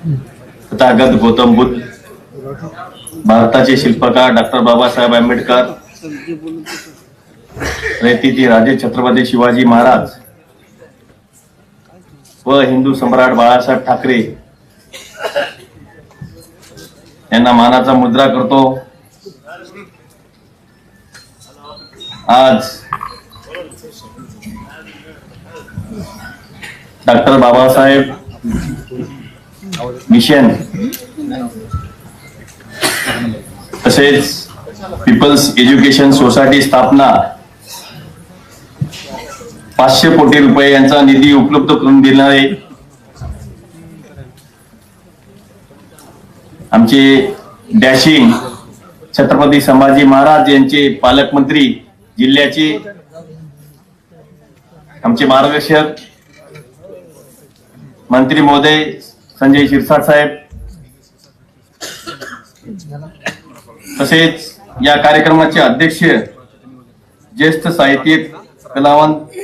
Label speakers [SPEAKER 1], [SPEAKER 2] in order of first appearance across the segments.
[SPEAKER 1] तथागत गौतम बुद्ध भारताचे शिल्पकार डॉक्टर बाबासाहेब आंबेडकर ती राजे छत्रपती शिवाजी महाराज व हिंदू सम्राट बाळासाहेब ठाकरे यांना मानाचा मुद्रा करतो. आज डॉक्टर बाबासाहेब मिशन तसेच पीपल्स एज्युकेशन सोसायटी स्थापना. पाचशे कोटी रुपये यांचा निधी उपलब्ध करून देणारे आमचे डॅशिंग छत्रपती संभाजी महाराज यांचे पालकमंत्री जिल्ह्याचे आमचे मार्गदर्शक मंत्री महोदय संजय शिरसाट साहेब. तसेच या कार्यक्रमाचे अध्यक्ष ज्येष्ठ साहित्यिक कलावंत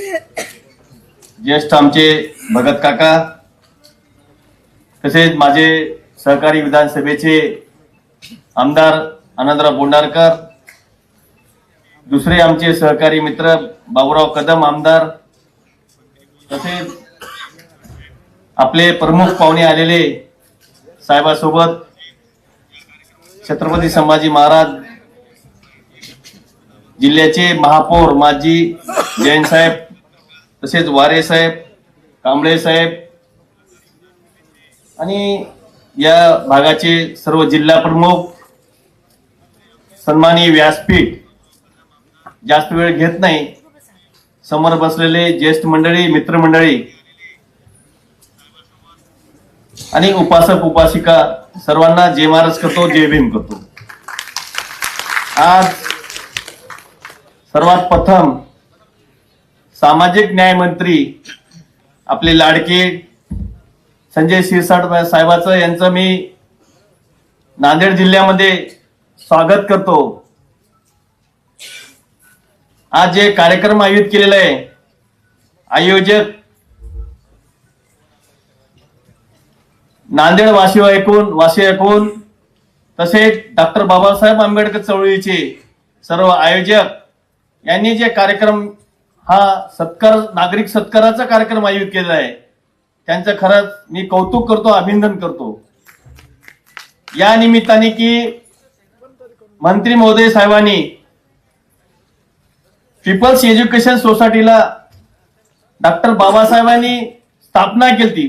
[SPEAKER 1] ज्येष्ठ आमचे भगत काका तसेच माझे सहकारी विधानसभेचे आमदार आनंदराव बोंडारकर दुसरे आमचे सहकारी मित्र बाबूराव कदम आमदार तसेच आपले प्रमुख पाहुणे आलेले साहेबासोबत छत्रपती संभाजी महाराज जिल्ह्याचे महापौर माजी जैन साहेब तसेच वारे साहेब कांबळे साहेब आणि या भागाचे सर्व जिल्हा प्रमुख सन्मानी व्यासपीठ जास्त वेळ घेत नाही. समोर बसलेले ज्येष्ठ मंडळी मित्रमंडळी आणि उपासक उपासिका सर्वांना जय महाराज करतो जय भीम करतो. आज सर्वात प्रथम सामाजिक न्याय मंत्री आपले लाडके संजय शिरसाट साहेबाचं यांचं मी नांदेड जिल्ह्यामध्ये स्वागत करतो. आज जे कार्यक्रम आयोजित केलेला आहे आयोजक नांदेड वाशी ऐकून वाशी ऐकून. तसेच डॉक्टर बाबासाहेब आंबेडकर चळवळीचे सर्व आयोजक यांनी जे कार्यक्रम हा सत्कार नागरिक सत्काराचा कार्यक्रम आयोजित केला आहे त्यांचं खरंच मी कौतुक करतो अभिनंदन करतो. या निमित्ताने की मंत्री महोदय साहेबांनी पीपल्स एज्युकेशन सोसायटीला डॉक्टर बाबासाहेबांनी स्थापना केली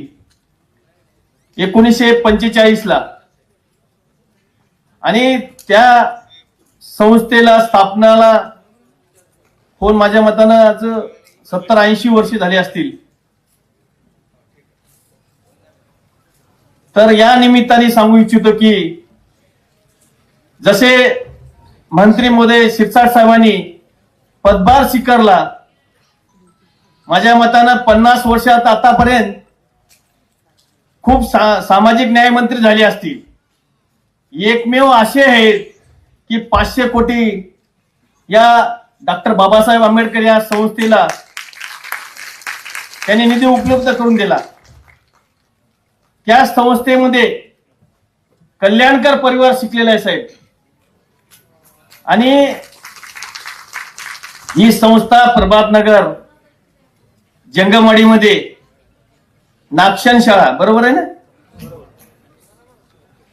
[SPEAKER 1] एकोणीसशे पंचेचाळीस ला आणि त्या संस्थेला स्थापनाला होऊन माझ्या मतानं आज सत्तर ऐंशी वर्ष झाली असतील. तर या निमित्ताने सांगू इच्छितो की जसे मंत्री मोदय शिरसाट साहेबांनी पदभार स्वीकारला माझ्या मतानं पन्नास वर्षात आतापर्यंत खूप सा, सामाजिक न्याय मंत्री झाले असतील. एकमेव असे आहेत की पाचशे कोटी या डॉक्टर बाबासाहेब आंबेडकर या संस्थेला त्यांनी निधी उपलब्ध करून दिला. त्या संस्थेमध्ये कल्याणकर परिवार शिकलेला आहे साहेब. आणि ही संस्था प्रभातनगर जंगमवाडीमध्ये नाक्षण शाळा बरोबर आहे ना?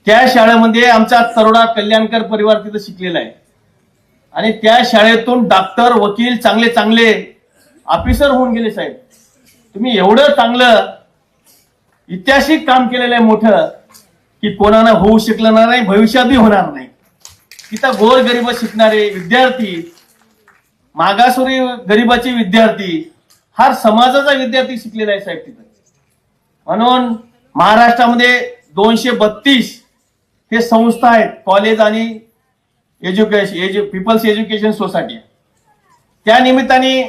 [SPEAKER 1] त्या शाळेमध्ये आमचा तरोडा कल्याणकर परिवार तिथं शिकलेला आहे. आणि त्या शाळेतून डॉक्टर वकील चांगले चांगले ऑफिसर होऊन गेले साहेब. तुम्ही एवढं चांगलं ऐतिहासिक काम केलेलं आहे मोठं की कोणाला होऊ शकलं नाही भविष्यातही होणार नाही. तिथं गोर गरीब शिकणारे विद्यार्थी मागासुरी गरीबाचे विद्यार्थी हा समाजाचा विद्यार्थी शिकलेला आहे साहेब तिथं. म्हणून महाराष्ट्रामध्ये दोनशे बत्तीस हे संस्था आहेत कॉलेज आणि एज्युकेशन एज्यु पीपल्स एज्युकेशन सोसायटी त्या निमित्ताने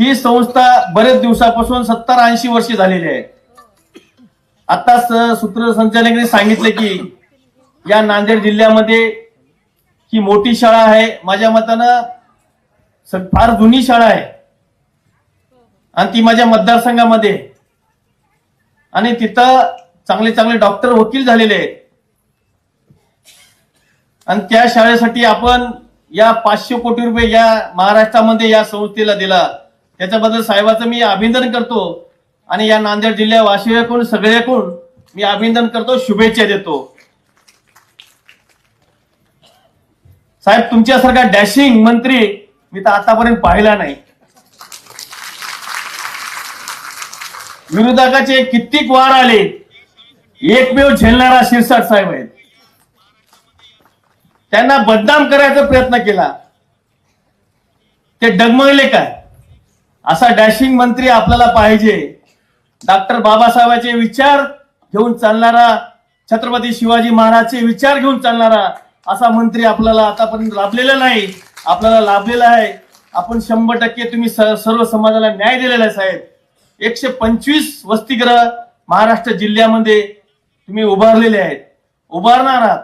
[SPEAKER 1] ही संस्था बरेच दिवसापासून सत्तर ऐंशी वर्षे झालेली आहे. आता सूत्रसंचालकांनी सांगितले की या नांदेड जिल्ह्यामध्ये ही मोठी शाळा आहे. माझ्या मतानं स- फार जुनी शाळा आहे. आणि ती माझ्या मतदारसंघामध्ये आणि तिथं चांगले चांगले डॉक्टर वकील झालेले आहेत. आणि त्या शाळेसाठी आपण या पाचशे कोटी रुपये या महाराष्ट्रामध्ये या संस्थेला दिला. त्याच्याबद्दल साहेबाचं मी अभिनंदन करतो. आणि या नांदेड जिल्ह्या वाशियाकडून सगळ्याकडून मी अभिनंदन करतो शुभेच्छा देतो. साहेब तुमच्यासारखा डॅशिंग मंत्री मी तर आतापर्यंत पाहिला नाही. विरोधकाचे कित्येक वार आले. एकमेव झेलणारा शिरसाट साहेब आहेत. त्यांना बदनाम करायचा प्रयत्न केला. ते डगमगले काय? असा डॅशिंग मंत्री आपल्याला पाहिजे. डॉक्टर बाबासाहेबांचे विचार घेऊन चालणारा छत्रपती शिवाजी महाराजचे विचार घेऊन चालणारा असा मंत्री आपल्याला आतापर्यंत लाभलेला नाही. आपल्याला लाभलेला आहे. आपण शंभर टक्के तुम्ही स- सर्व समाजाला न्याय दिलेला आहे साहेब. एकशे पंचवीस वसतिगृह महाराष्ट्र जिल्ह्यामध्ये तुम्ही उभारलेले आहेत. उभारणार आहात.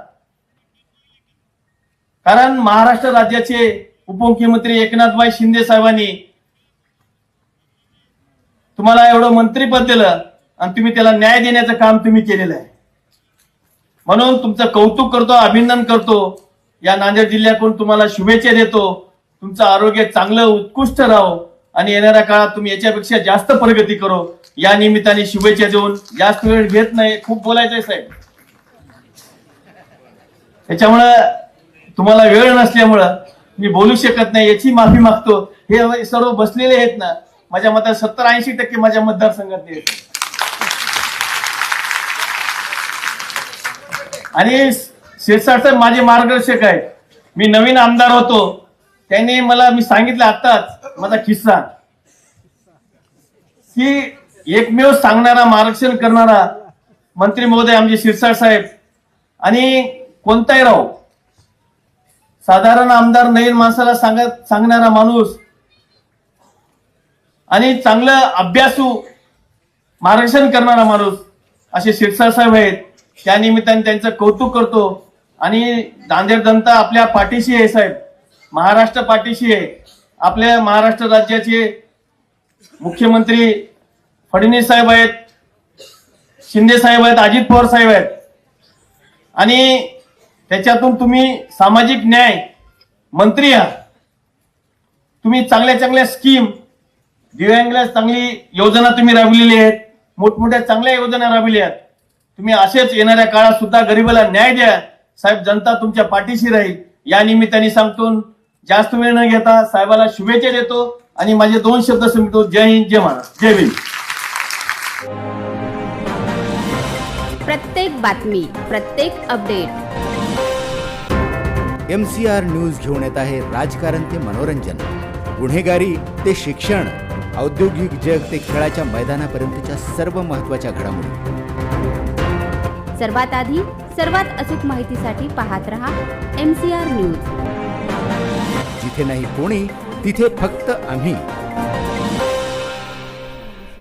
[SPEAKER 1] कारण महाराष्ट्र राज्याचे उपमुख्यमंत्री एकनाथभाई शिंदे साहेबांनी तुम्हाला एवढं मंत्रीपद दिलं आणि तुम्ही त्याला न्याय देण्याचं काम तुम्ही केलेलं आहे. म्हणून तुमचं कौतुक करतो अभिनंदन करतो. या नांदेड जिल्ह्याकडून तुम्हाला शुभेच्छा देतो. तुमचं आरोग्य चांगलं उत्कृष्ट राहो. आणि येणाऱ्या काळात तुम्ही याच्यापेक्षा जास्त प्रगती करो. या निमित्ताने शुभेच्छा देऊन जास्त वेळ घेत नाही खूप बोलायचंय साहेब. त्याच्यामुळं तुम्हाला वेळ नसल्यामुळं मी बोलू शकत नाही याची माफी मागतो. हे सर्व बसलेले आहेत ना माझ्या मतात सत्तर ऐंशी टक्के माझ्या मतदारसंघातले आणि शिरसाट साहेब माझे मार्गदर्शक आहेत. मी नवीन आमदार होतो. त्यांनी मला मी सांगितलं आताच माझा किस्सा की एकमेव सांगणारा मार्गदर्शन करणारा मंत्री महोदय आमचे शिरसाट साहेब आणि कोणताही राहू साधारण आमदार नवीन माणसाला सांगत सांगणारा माणूस आणि चांगलं अभ्यासू मार्गदर्शन करणारा माणूस असे शिरसाट साहेब आहेत. त्या निमित्ताने त्यांचं कौतुक करतो आणि दांदेर जनता आपल्या पाठीशी आहे साहेब. महाराष्ट्र पाठीशी आहे. आपल्या महाराष्ट्र राज्याचे मुख्यमंत्री फडणवीस साहेब आहेत शिंदे साहेब आहेत अजित पवार साहेब आहेत. आणि त्याच्यातून तुम्ही सामाजिक न्याय मंत्री आहात. तुम्ही चांगल्या चांगल्या स्कीम दिव्यांगला चांगली योजना तुम्ही राबविलेली आहेत. मोठमोठ्या चांगल्या योजना राबविल्या आहेत. तुम्ही असेच येणाऱ्या काळात सुद्धा गरिबाला न्याय द्या. साहेब जनता तुमच्या पाठीशी राहील. या निमित्ताने सांगतो जास्त वेळ न घेता साहेबाला शुभेच्छा देतो आणि माझे दोन शब्द सांगतो जय हिंद जय महाराज जय भीम.
[SPEAKER 2] प्रत्येक बातमी प्रत्येक update.
[SPEAKER 3] M C R news घेऊन येत आहे राजकारण ते मनोरंजन. गुन्हेगारी ते शिक्षण. औद्योगिक जग ते खेळाच्या मैदानापर्यंतच्या सर्व महत्त्वाच्या घडामोडी.
[SPEAKER 2] सर्वात आधी सर्वात अचूक माहितीसाठी पाहत रहा एम सी आर न्यूज
[SPEAKER 3] जिथे नाही कोणी तिथे फक्त आम्ही.